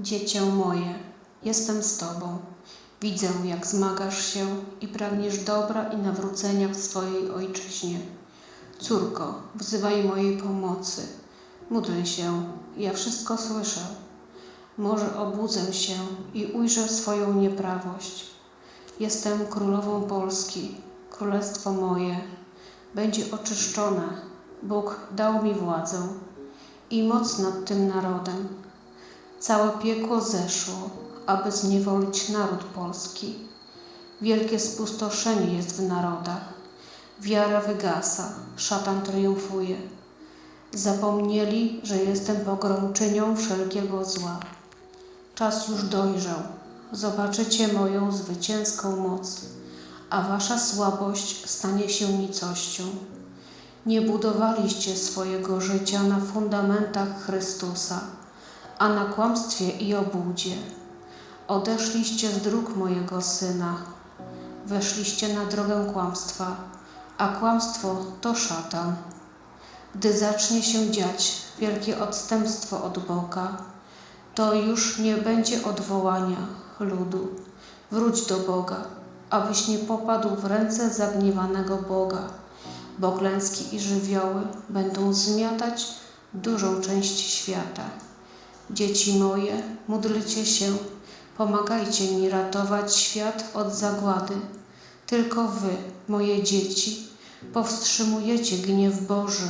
Dziecię moje, jestem z Tobą. Widzę, jak zmagasz się i pragniesz dobra i nawrócenia w swojej ojczyźnie. Córko, wzywaj mojej pomocy. Módl się, ja wszystko słyszę. Może obudzę się i ujrzę swoją nieprawość. Jestem królową Polski, królestwo moje będzie oczyszczone. Bóg dał mi władzę i moc nad tym narodem. Całe piekło zeszło, aby zniewolić naród polski. Wielkie spustoszenie jest w narodach. Wiara wygasa, szatan triumfuje. Zapomnieli, że jestem pogromczynią wszelkiego zła. Czas już dojrzał. Zobaczycie moją zwycięską moc, a wasza słabość stanie się nicością. Nie budowaliście swojego życia na fundamentach Chrystusa, a na kłamstwie i obłudzie. Odeszliście z dróg mojego Syna, weszliście na drogę kłamstwa, a kłamstwo to szatan. Gdy zacznie się dziać wielkie odstępstwo od Boga, to już nie będzie odwołania ludu. Wróć do Boga, abyś nie popadł w ręce zagniewanego Boga, bo klęski i żywioły będą zmiatać dużą część świata. Dzieci moje, módlcie się, pomagajcie mi ratować świat od zagłady. Tylko wy, moje dzieci, powstrzymujecie gniew Boży